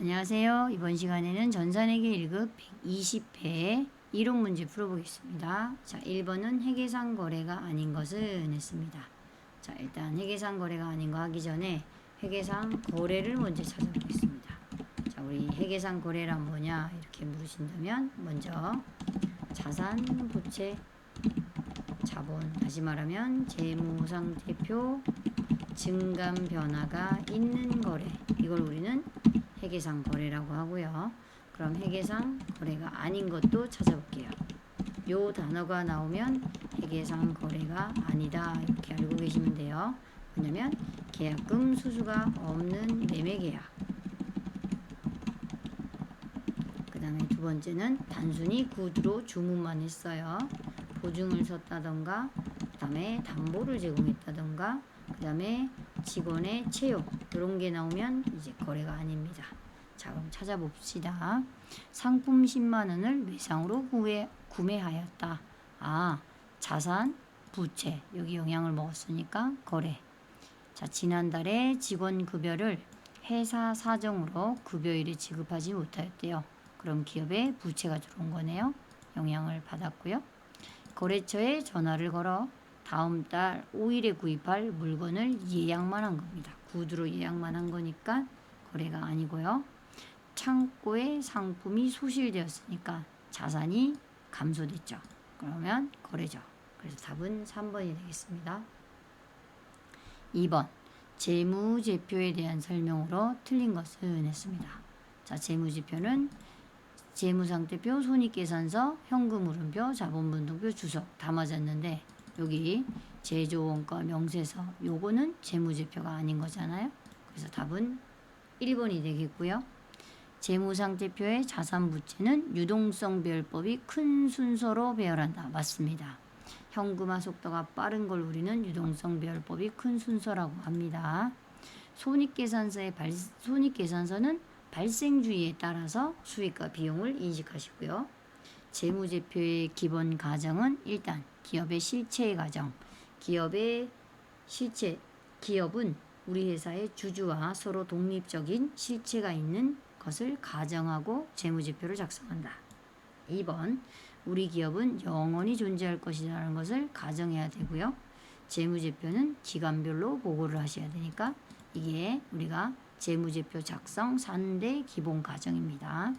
안녕하세요. 이번 시간에는 전산회계 1급 120회 이론 문제 풀어보겠습니다. 자, 1번은 회계상 거래가 아닌 것은 했습니다. 자, 일단 회계상 거래가 아닌 거 하기 전에 회계상 거래를 먼저 찾아보겠습니다. 자, 우리 회계상 거래란 뭐냐 이렇게 물으신다면 먼저 자산, 부채, 자본 다시 말하면 재무상태표 증감 변화가 있는 거래 이걸 우리는 회계상 거래라고 하고요. 그럼 회계상 거래가 아닌 것도 찾아볼게요. 요 단어가 나오면 회계상 거래가 아니다 이렇게 알고 계시면 돼요. 뭐냐면 계약금 수수가 없는 매매 계약. 그 다음에 두 번째는 단순히 구두로 주문만 했어요. 보증을 섰다던가, 그 다음에 담보를 제공했다던가, 그 다음에 직원의 채용 이런 게 나오면 이제 거래가 아닙니다. 자 그럼 찾아봅시다. 상품 10만 원을 외상으로 구매, 구매하였다. 아 자산, 부채 여기 영향을 먹었으니까 거래. 자 지난달에 직원 급여를 회사 사정으로 급여일에 지급하지 못하였대요. 그럼 기업에 부채가 들어온 거네요. 영향을 받았고요. 거래처에 전화를 걸어 다음 달 5일에 구입할 물건을 예약만 한 겁니다. 구두로 예약만 한 거니까 거래가 아니고요. 창고에 상품이 소실되었으니까 자산이 감소됐죠. 그러면 거래죠. 그래서 답은 3번이 되겠습니다. 2번 재무제표에 대한 설명으로 틀린 것은 했습니다. 자, 재무제표는 재무상태표, 손익계산서, 현금흐름표, 자본분동표, 주석 다 맞았는데 여기 제조원가 명세서 요거는 재무제표가 아닌 거잖아요. 그래서 답은 1번이 되겠고요. 재무상태표의 자산부채는 유동성배열법이 큰 순서로 배열한다. 맞습니다. 현금화 속도가 빠른 걸 우리는 유동성배열법이 큰 순서라고 합니다. 손익계산서의 발, 손익계산서는 발생주의에 따라서 수익과 비용을 인식하시고요. 재무제표의 기본 가정은 일단 기업의 실체 가정, 기업의 실체, 기업은 우리 회사의 주주와 서로 독립적인 실체가 있는 것을 가정하고 재무제표를 작성한다. 2번 우리 기업은 영원히 존재할 것이라는 것을 가정해야 되고요. 재무제표는 기간별로 보고를 하셔야 되니까 이게 우리가 재무제표 작성 3대 기본 과정입니다.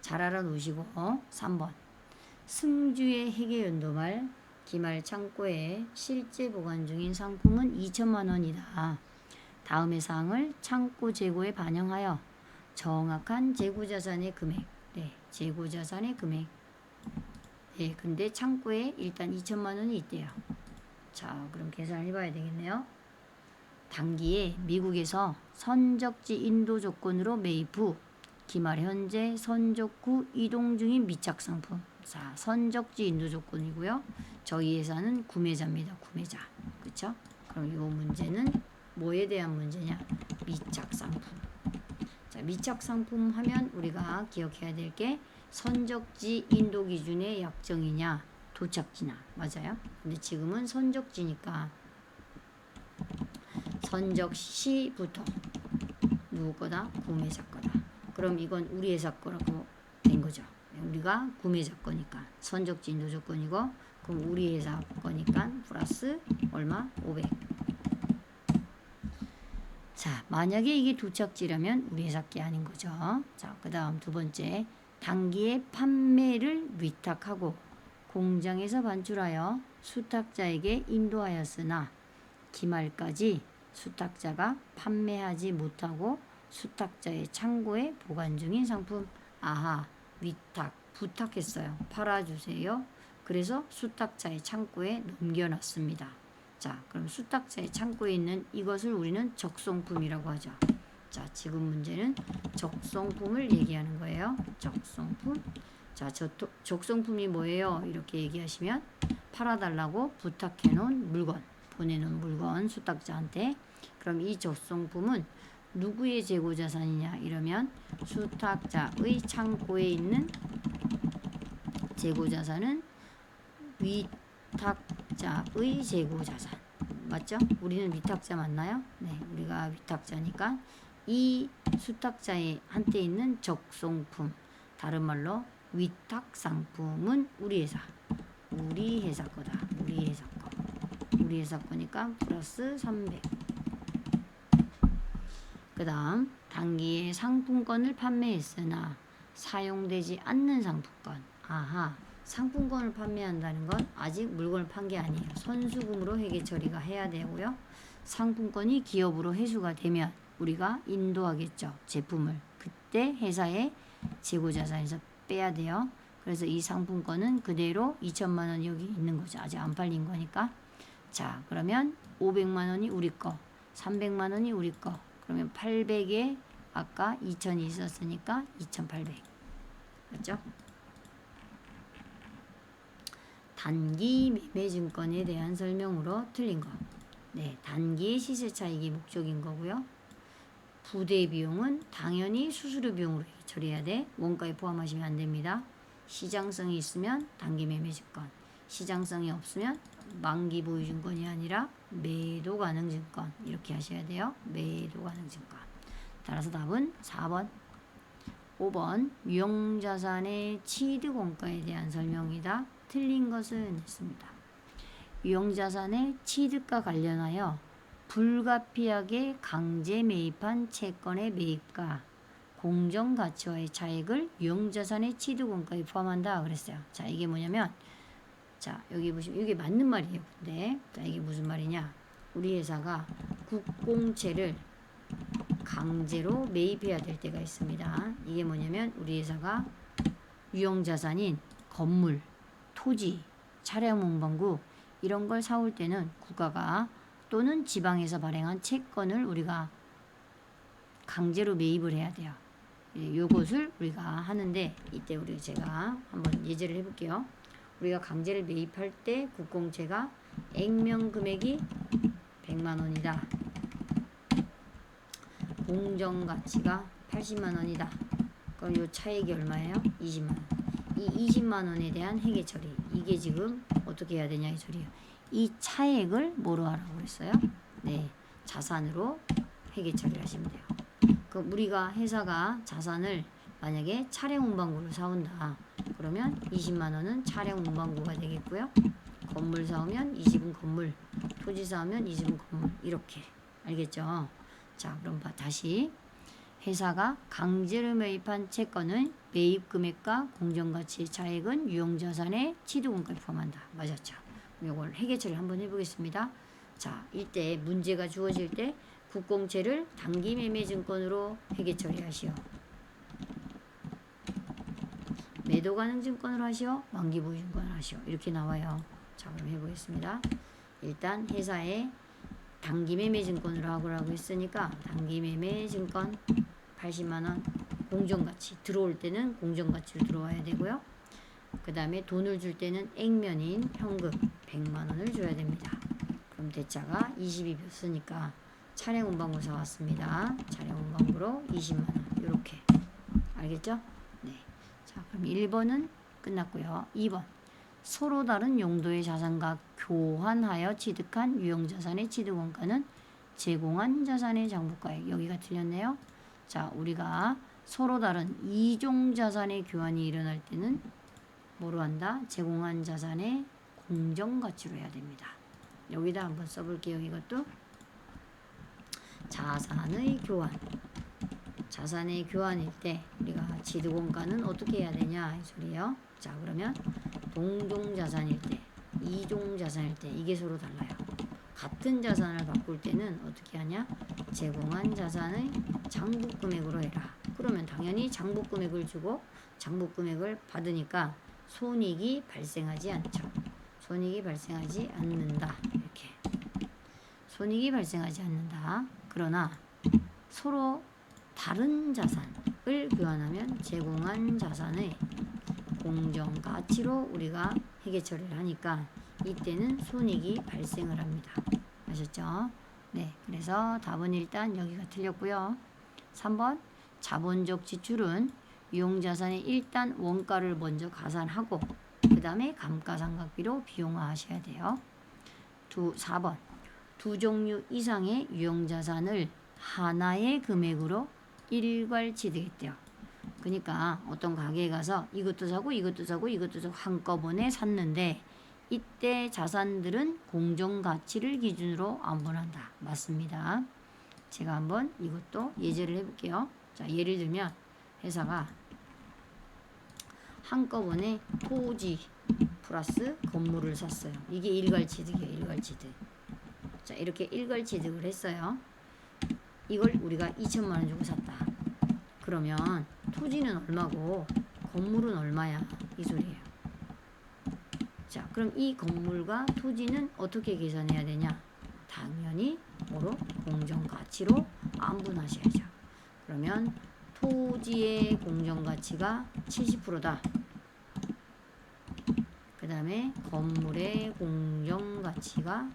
잘 알아놓으시고 3번 승주의 회계연도 말 기말 창고에 실제 보관 중인 상품은 2천만 원이다. 다음의 사항을 창고 재고에 반영하여 정확한 재고 자산의 금액, 네, 재고 자산의 금액. 네, 근데 창고에 일단 2천만 원이 있대요. 자, 그럼 계산을 해봐야 되겠네요. 단기에 미국에서 선적지 인도 조건으로 매입 후 기말 현재 선적 후 이동 중인 미착 상품. 자, 선적지 인도 조건이고요. 저희 회사는 구매자입니다. 구매자. 그렇죠? 그럼 이 문제는 뭐에 대한 문제냐? 미착 상품. 자, 미착 상품 하면 우리가 기억해야 될 게 선적지 인도 기준의 약정이냐, 도착지냐. 맞아요? 근데 지금은 선적지니까 선적 시부터 누구 거다? 구매자 거다. 그럼 이건 우리 회사 거라고. 우리가 구매자 거니까 선적지 인도 조 건이고 그럼 우리 회사 거니까 플러스 얼마? 500. 자, 만약에 이게 도착지라면 우리 회사 게 아닌 거죠. 자, 그 다음 두 번째. 단기에 판매를 위탁하고 공장에서 반출하여 수탁자에게 인도하였으나 기말까지 수탁자가 판매하지 못하고 수탁자의 창고에 보관 중인 상품 아하 위탁 부탁했어요. 팔아주세요. 그래서 수탁자의 창고에 넘겨놨습니다. 자 그럼 수탁자의 창고에 있는 이것을 우리는 적성품이라고 하죠. 자 지금 문제는 적성품을 얘기하는 거예요. 적성품. 자 저, 적성품이 뭐예요? 이렇게 얘기하시면 팔아달라고 부탁해 놓은 물건 보내는 물건 수탁자한테. 그럼 이 적성품은 누구의 재고 자산이냐? 이러면 수탁자의 창고에 있는 재고 자산은 위탁자의 재고 자산. 맞죠? 우리는 위탁자 맞나요? 네 우리가 위탁자니까 이 수탁자의 한때 있는 적송품 다른 말로 위탁 상품은 우리 회사. 우리 회사 거다. 우리 회사 거. 우리 회사 거니까 플러스 300 그 다음 단기에 상품권을 판매했으나 사용되지 않는 상품권. 아하 상품권을 판매한다는 건 아직 물건을 판 게 아니에요. 선수금으로 회계 처리가 해야 되고요. 상품권이 기업으로 회수가 되면 우리가 인도하겠죠 제품을. 그때 회사의 재고자산에서 빼야 돼요. 그래서 이 상품권은 그대로 2천만 원 여기 있는 거죠. 아직 안 팔린 거니까. 자 그러면 500만 원이 우리 거 300만 원이 우리 거 그러면 800에 아까 2000이 있었으니까 2800 맞죠? 단기 매매증권에 대한 설명으로 틀린 거. 네, 단기의 시세 차익이 목적인 거고요. 부대 비용은 당연히 수수료 비용으로 처리해야 돼. 원가에 포함하시면 안 됩니다. 시장성이 있으면 단기 매매증권, 시장성이 없으면 만기 보유증권이 아니라 매도 가능 증권 이렇게 하셔야 돼요. 매도 가능 증권. 따라서 답은 4번. 5번 유형자산의 취득원가에 대한 설명이다. 틀린 것은 있습니다. 유형자산의 취득과 관련하여 불가피하게 강제 매입한 채권의 매입과 공정 가치와의 차익을 유형자산의 취득원가에 포함한다 그랬어요. 자 이게 뭐냐면 자 여기 보시면 이게 맞는 말이에요. 근데 자 이게 무슨 말이냐? 우리 회사가 국공채를 강제로 매입해야 될 때가 있습니다. 이게 뭐냐면 우리 회사가 유형 자산인 건물, 토지, 차량 문방구 이런 걸 사올 때는 국가가 또는 지방에서 발행한 채권을 우리가 강제로 매입을 해야 돼요. 예, 요것을 우리가 하는데 이때 우리 제가 한번 예제를 해볼게요. 우리가 강제를 매입할 때 국공채가 액면 금액이 100만 원이다. 공정 가치가 80만 원이다. 그럼 요 차액이 얼마예요? 20만 원. 이 20만 원에 대한 회계 처리. 이게 지금 어떻게 해야 되냐 이 소리예요. 이 차액을 뭐로 하라고 그랬어요? 네. 자산으로 회계 처리를 하시면 돼요. 그 우리가 회사가 자산을 만약에 차량 운반구를 사온다. 그러면 20만 원은 차량 운반구가 되겠고요. 건물 사오면 20은 건물, 토지 사오면 20은 건물 이렇게 알겠죠? 자, 그럼 봐 다시 회사가 강제로 매입한 채권은 매입 금액과 공정가치 차액은 유형자산의 취득원가에 포함한다. 맞았죠? 이걸 회계처리 한번 해보겠습니다. 자, 이때 문제가 주어질 때 국공채를 단기 매매 증권으로 회계 처리하시오. 매도 가능 증권으로 하시오. 만기 보유 증권으로 하시오. 이렇게 나와요. 자, 그럼 해보겠습니다. 일단 회사에 단기 매매 증권으로 하고라고 했으니까 단기 매매 증권 80만 원 공정 가치 들어올 때는 공정 가치로 들어와야 되고요. 그 다음에 돈을 줄 때는 액면인 현금 100만 원을 줘야 됩니다. 그럼 대차가 20이 었으니까 차량 운반구 사왔습니다. 차량 운반구로 20만 원 이렇게 알겠죠? 네. 자 그럼 1번은 끝났고요. 2번 서로 다른 용도의 자산과 교환하여 취득한 유형 자산의 취득 원가는 제공한 자산의 장부가액 여기가 틀렸네요. 자 우리가 서로 다른 이종 자산의 교환이 일어날 때는 뭐로 한다? 제공한 자산의 공정 가치로 해야 됩니다. 여기다 한번 써볼게요. 이것도 자산의 교환 자산의 교환일 때 우리가 지득원가는 어떻게 해야 되냐 이 소리예요. 자 그러면 동종 자산일 때, 이종 자산일 때 이게 서로 달라요. 같은 자산을 바꿀 때는 어떻게 하냐? 제공한 자산의 장부 금액으로 해라. 그러면 당연히 장부 금액을 주고 장부 금액을 받으니까 손익이 발생하지 않죠. 손익이 발생하지 않는다. 이렇게. 손익이 발생하지 않는다. 그러나 서로 다른 자산을 교환하면 제공한 자산의 공정 가치로 우리가 회계 처리를 하니까 이때는 손익이 발생을 합니다. 아셨죠? 네. 그래서 답은 일단 여기가 틀렸고요. 3번 자본적 지출은 유용자산의 일단 원가를 먼저 가산하고 그 다음에 감가상각비로 비용화하셔야 돼요. 두 4번 두 종류 이상의 유용자산을 하나의 금액으로 일괄취득했대요. 그러니까 어떤 가게에 가서 이것도 사고 이것도 사고 이것도 사고 한꺼번에 샀는데 이때 자산들은 공정 가치를 기준으로 안분한다. 맞습니다. 제가 한번 이것도 예제를 해볼게요. 자, 예를 들면 회사가 한꺼번에 토지 플러스 건물을 샀어요. 이게 일괄 취득이에요. 일괄 취득. 자, 이렇게 일괄 취득을 했어요. 이걸 우리가 2천만 원 주고 샀다. 그러면 토지는 얼마고 건물은 얼마야? 이 소리예요. 자, 그럼 이 건물과 토지는 어떻게 계산해야 되냐? 당연히 뭐로? 공정 가치로 안분하셔야죠. 그러면 토지의 공정 가치가 70%다. 그 다음에 건물의 공정 가치가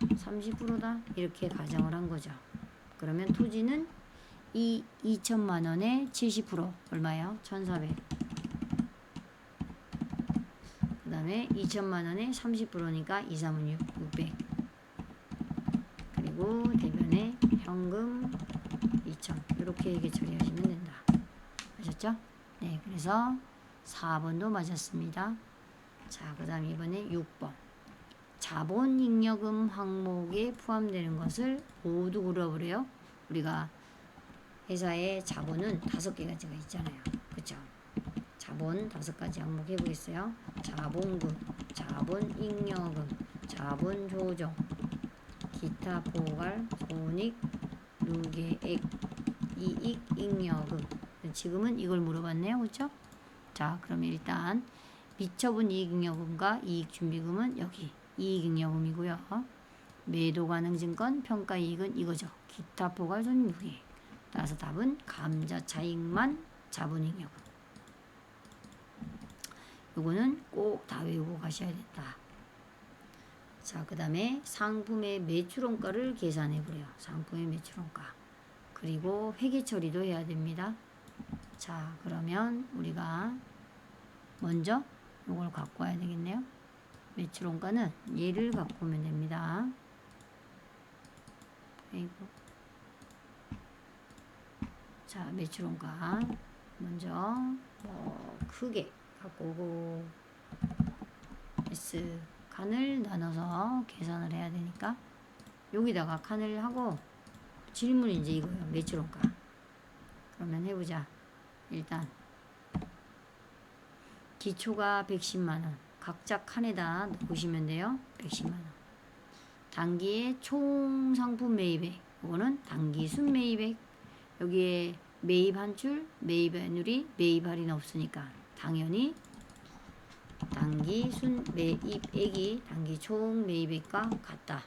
30%다. 이렇게 가정을 한 거죠. 그러면 토지는 이 2천만 원에 70% 얼마예요? 1,400. 그 다음에 2천만 원에 30%니까 2, 3은 6, 600. 그리고 대변에 현금 2천. 이렇게 이렇게 처리하시면 된다. 아셨죠? 네, 그래서 4번도 맞았습니다. 자, 그 다음 이번에 6번. 자본잉여금 항목에 포함되는 것을 모두 고려해보래요. 우리가 회사의 자본은 다섯 개 가지가 있잖아요. 그쵸? 자본 다섯 가지 항목 해보겠어요. 자본금, 자본잉여금, 자본조정, 기타 포괄, 손익, 누계액, 이익, 잉여금. 지금은 이걸 물어봤네요. 그쵸? 자, 그럼 일단 미처분 이익잉여금과 이익준비금은 여기 이익잉여금이고요. 매도 가능 증권 평가이익은 이거죠. 기타 포괄 손익 누계액. 따라서 답은 감자 차익만 자본잉여금. 요거는 꼭 다 외우고 가셔야 된다. 자, 그 다음에 상품의 매출원가를 계산해 보래요. 상품의 매출원가. 그리고 회계 처리도 해야 됩니다. 자, 그러면 우리가 먼저 요걸 갖고 와야 되겠네요. 매출원가는 얘를 오면 됩니다. 그리고 자, 매출원가 먼저 뭐 크게 갖고 오고 S 칸을 나눠서 계산을 해야 되니까 여기다가 칸을 하고 질문이 이제 이거예요. 매출원가. 그러면 해보자. 일단 기초가 110만 원. 각자 칸에다 넣으시면 돼요. 110만 원. 단기의 총 상품 매입액. 이거는 단기 순 매입액. 여기에 매입 한출, 매입 환율이 매입 할인 없으니까 당연히 단기 순 매입액이 단기 총 매입액과 같다.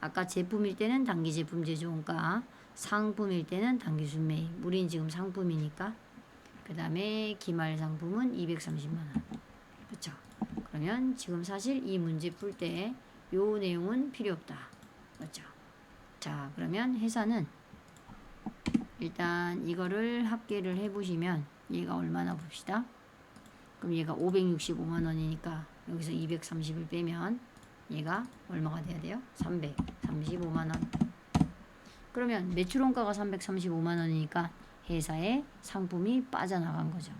아까 제품일 때는 단기 제품 제조원가, 상품일 때는 단기 순 매입. 우린 지금 상품이니까. 그 다음에 기말 상품은 230만 원. 그렇죠? 그러면 지금 사실 이 문제 풀 때 요 내용은 필요 없다. 그렇죠? 자, 그러면 회사는 일단 이거를 합계를 해보시면 얘가 얼마나 봅시다. 그럼 얘가 565만 원이니까 여기서 230을 빼면 얘가 얼마가 돼야 돼요? 335만 원. 그러면 매출원가가 335만 원이니까 회사의 상품이 빠져나간 거죠.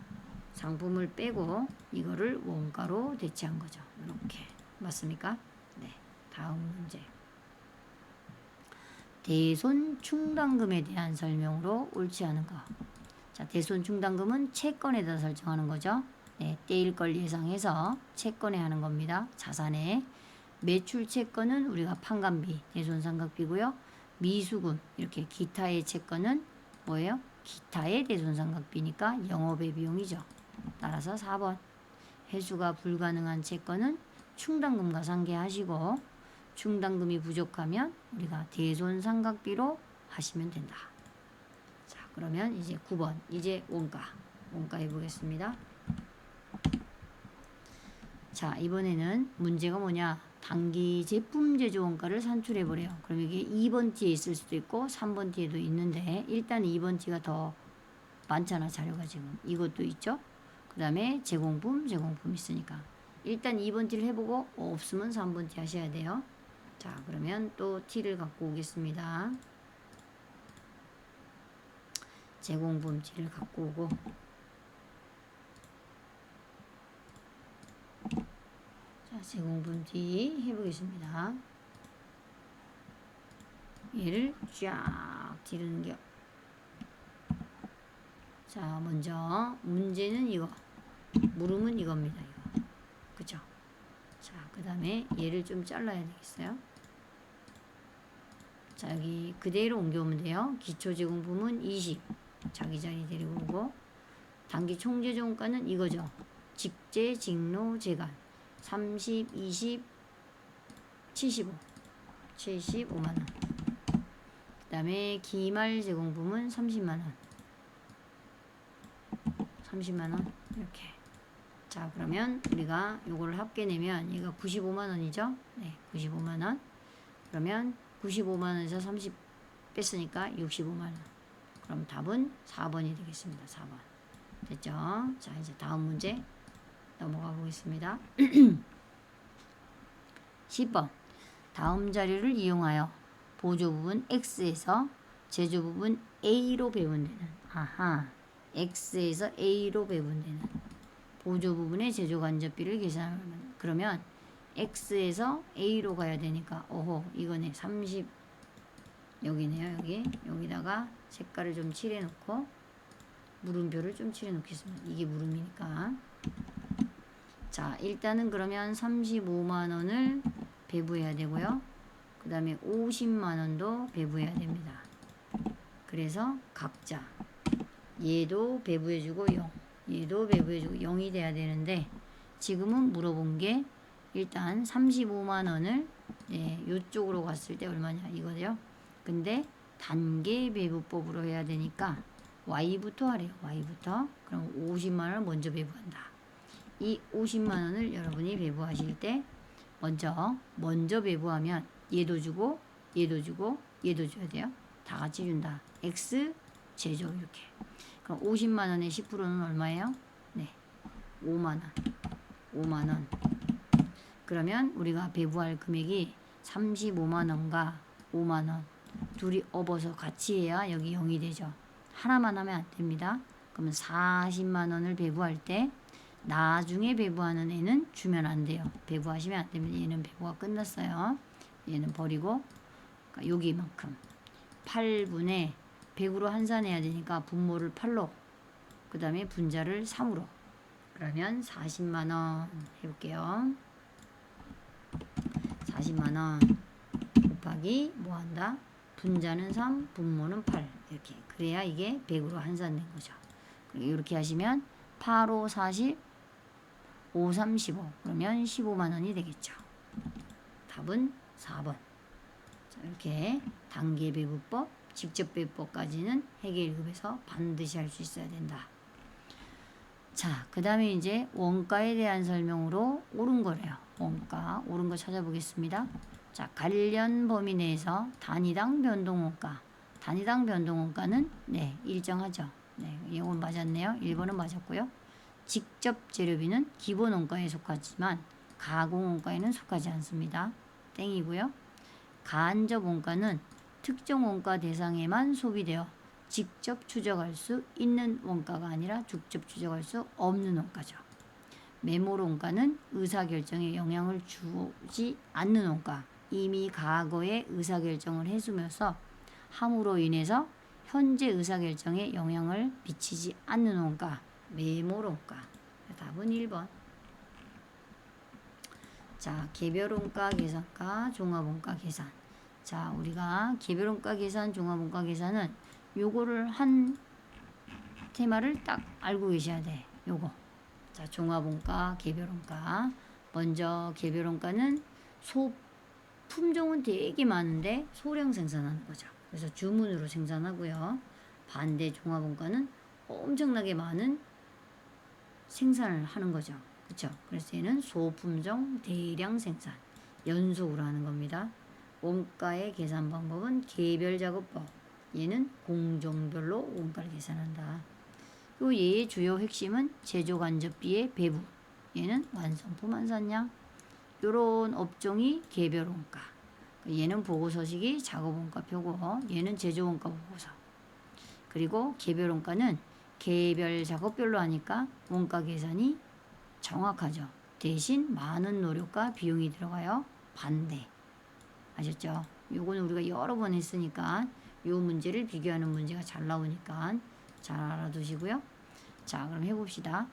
상품을 빼고 이거를 원가로 대체한 거죠. 이렇게 맞습니까? 네. 다음 문제. 대손 충당금에 대한 설명으로 옳지 않은 거. 자, 대손 충당금은 채권에다 설정하는 거죠. 네, 떼일 걸 예상해서 채권에 하는 겁니다. 자산에. 매출 채권은 우리가 판관비, 대손 상각비고요. 미수금, 이렇게 기타의 채권은 뭐예요? 기타의 대손상각비니까 영업의 비용이죠. 따라서 4번. 회수가 불가능한 채권은 충당금과 상계하시고 충당금이 부족하면 우리가 대손상각비로 하시면 된다. 자, 그러면 이제 9번. 이제 원가. 원가 해보겠습니다. 자, 이번에는 문제가 뭐냐? 단기 제품 제조 원가를 산출해 보래요. 그럼 이게 2번 티에 있을 수도 있고 3번 티에도 있는데 일단 2번 티가 더 많잖아 자료가 지금 이것도 있죠. 그 다음에 제공품 제공품 있으니까 일단 2번 티를 해보고 없으면 3번 티 하셔야 돼요. 자 그러면 또 티를 갖고 오겠습니다. 제공분지를 갖고 오고 자 제공분지 해보겠습니다. 얘를 쫙 뒤르는 겨. 자 먼저 문제는 이거 물음은 이겁니다. 이거 그죠? 자 그 다음에 얘를 좀 잘라야 되겠어요. 자 여기 그대로 옮겨오면 돼요. 기초 제공부문 20 자기 자리 데리고 오고 단기 총재 종가는 이거죠. 직제, 직로, 재간 30, 20, 75 75만원 그 다음에 기말 제공부문 30만원 30만원 이렇게 자 그러면 우리가 요거를 합계내면 얘가 95만원이죠? 네 95만원. 그러면 95만원에서 30 뺐으니까 65만원. 그럼 답은 4번이 되겠습니다 4번. 됐죠? 자 이제 다음 문제 넘어가 보겠습니다. 10번. 다음 자료를 이용하여 보조 부분 X에서 제조 부분 A로 배분되는. 아하. X에서 A로 배분되는 보조 부분의 제조 간접비를 계산하면 그러면 X에서 A로 가야 되니까 오호 이거네. 30 여기네요 여기. 여기다가 색깔을 좀 칠해 놓고 물음표를 좀 칠해 놓겠습니다. 이게 물음이니까. 자 일단은 그러면 35만원을 배부해야 되고요. 그 다음에 50만원도 배부해야 됩니다. 그래서 각자 얘도 배부해주고 0 얘도 배부해주고 0이 돼야 되는데 지금은 물어본 게 일단 35만 원을 네, 요쪽으로 갔을 때 얼마냐 이거죠. 근데 단계 배부법으로 해야 되니까 Y부터 하래요. Y부터. 그럼 50만 원을 먼저 배부한다. 이 50만 원을 여러분이 배부하실 때 먼저 먼저 배부하면 얘도 주고 얘도 주고 얘도 줘야 돼요. 다 같이 준다. X 제조 이렇게 그럼 50만 원의 10%는 얼마예요? 네. 5만 원. 5만 원. 그러면 우리가 배부할 금액이 35만 원과 5만 원. 둘이 업어서 같이 해야 여기 0이 되죠. 하나만 하면 안 됩니다. 그러면 40만 원을 배부할 때 나중에 배부하는 애는 주면 안 돼요. 배부하시면 안 됩니다. 얘는 배부가 끝났어요. 얘는 버리고 그러니까 여기만큼. 8분의 100으로 환산해야 되니까 분모를 8로. 그 다음에 분자를 3으로. 그러면 40만원 해볼게요. 40만원 곱하기 뭐한다? 분자는 3 분모는 8 이렇게. 그래야 이게 100으로 환산된 거죠. 이렇게 하시면 8, 5, 40 5, 3, 15 그러면 15만원이 되겠죠. 답은 4번. 자, 이렇게 단계 배부법 직접 배부법까지는 해계 1급에서 반드시 할 수 있어야 된다 자, 그 다음에 이제 원가에 대한 설명으로 옳은 거래요. 원가, 옳은 거 찾아보겠습니다. 자, 관련 범위 내에서 단위당 변동 원가. 단위당 변동 원가는 네, 일정하죠. 네, 이건 맞았네요. 1번은 맞았고요. 직접 재료비는 기본 원가에 속하지만 가공 원가에는 속하지 않습니다. 땡이고요. 간접 원가는 특정 원가 대상에만 소비되어 직접 추적할 수 있는 원가가 아니라 직접 추적할 수 없는 원가죠. 메모로 원가는 의사결정에 영향을 주지 않는 원가. 이미 과거에 의사결정을 해주면서 함으로 인해서 현재 의사결정에 영향을 미치지 않는 원가. 메모로 원가. 답은 1번. 자, 개별 원가 계산과 종합 원가 계산. 자, 우리가 개별원가 계산, 종합원가 계산은 요거를 한 테마를 딱 알고 계셔야 돼. 요거. 자, 종합원가, 개별원가. 먼저 개별원가는 소 품종은 되게 많은데 소량 생산하는 거죠. 그래서 주문으로 생산하고요. 반대 종합원가는 엄청나게 많은 생산을 하는 거죠. 그렇죠? 그래서 얘는 소품종 대량 생산 연속으로 하는 겁니다. 원가의 계산 방법은 개별 작업법. 얘는 공정별로 원가를 계산한다. 그리고 얘의 주요 핵심은 제조 간접비의 배부. 얘는 완성품 환산량. 요런 업종이 개별 원가. 얘는 보고서식이 작업 원가표고 얘는 제조 원가 보고서. 그리고 개별 원가는 개별 작업별로 하니까 원가 계산이 정확하죠. 대신 많은 노력과 비용이 들어가요. 반대. 아셨죠? 요거는 우리가 여러 번 했으니까 요 문제를 비교하는 문제가 잘 나오니까 잘 알아두시고요. 자, 그럼 해봅시다.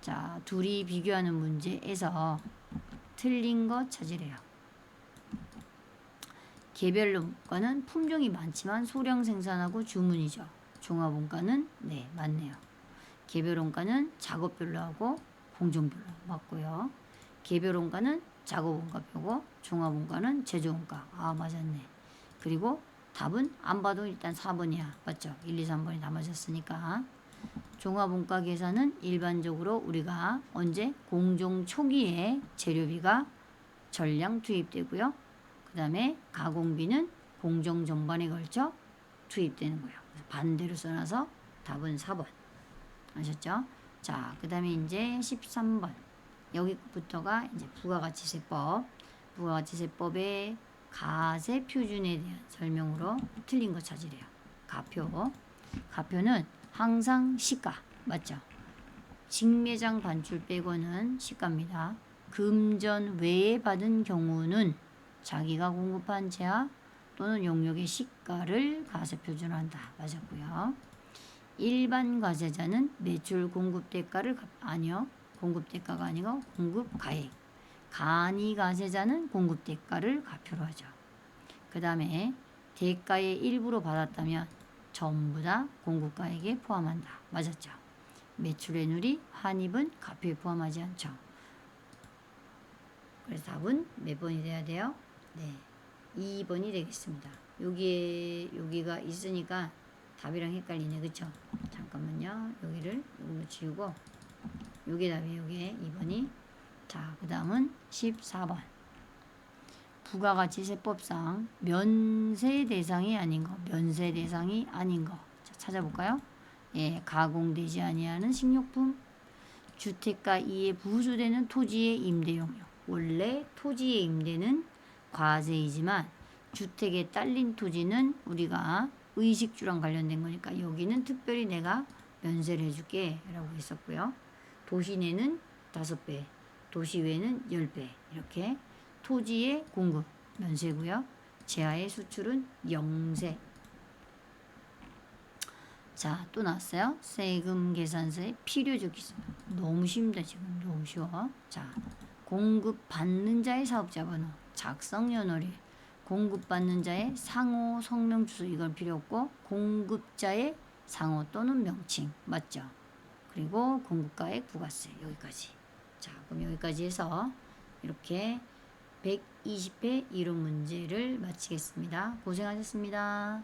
자, 둘이 비교하는 문제에서 틀린 거 찾으래요. 개별 원가는 품종이 많지만 소량 생산하고 주문이죠. 종합 원가는 네, 맞네요. 개별 원가는 작업별로 하고 공정별로 맞고요. 개별 원가는 작업 원가표고 종합 원가는 제조 원가. 아, 맞았네. 그리고 답은 안 봐도 일단 4번이야. 맞죠? 1, 2, 3번이 다 맞았으니까. 종합 원가 계산은 일반적으로 우리가 언제 공정 초기에 재료비가 전량 투입되고요. 그 다음에 가공비는 공정 전반에 걸쳐 투입되는 거예요. 반대로 써놔서 답은 4번. 아셨죠? 자, 그 다음에 이제 13번. 여기부터가 이제 부가가치세법. 부가가치세법의 가세 표준에 대한 설명으로 틀린 거 찾으래요. 가표. 가표는 항상 시가. 맞죠? 직매장 반출 빼고는 시가입니다. 금전 외에 받은 경우는 자기가 공급한 제하 또는 용역의 시가를 가세 표준한다. 맞았고요. 일반 과세자는 매출 공급 대가를 갚, 아니요. 공급 대가가 아니고 공급 가액. 간이 과세자는 공급 대가를 가표로 하죠. 그 다음에 대가의 일부로 받았다면 전부 다 공급 가액에 포함한다. 맞았죠? 매출의 누리 환입은 가표에 포함하지 않죠. 그래서 답은 몇 번이 돼야 돼요? 네. 2번이 되겠습니다. 여기에 여기가 있으니까 답이랑 헷갈리네. 그쵸? 잠깐만요. 여기를 이걸로 지우고 요게 답이 요게 2번이 자, 그 다음은 14번. 부가가치세법상 면세 대상이 아닌 거, 면세 대상이 아닌 거. 자, 찾아볼까요? 예, 가공되지 아니하는 식료품, 주택가 이에 부수되는 토지의 임대용료. 원래 토지의 임대는 과세이지만 주택에 딸린 토지는 우리가 의식주랑 관련된 거니까 여기는 특별히 내가 면세를 해줄게 라고 했었고요. 도시 내는 다섯 배, 도시 외는 열배 이렇게 토지의 공급 면세고요. 제하의 수출은 영세. 자, 또 나왔어요. 세금 계산서의 필요적 기준. 너무 쉽다 지금 너무 쉬워. 자, 공급 받는 자의 사업자 번호, 작성 연월일, 공급 받는 자의 상호 성명 주소 이건 필요 없고 공급자의 상호 또는 명칭 맞죠? 그리고 공급가액 부가세 여기까지. 자, 그럼 여기까지 해서 이렇게 120회 이론 문제를 마치겠습니다. 고생하셨습니다.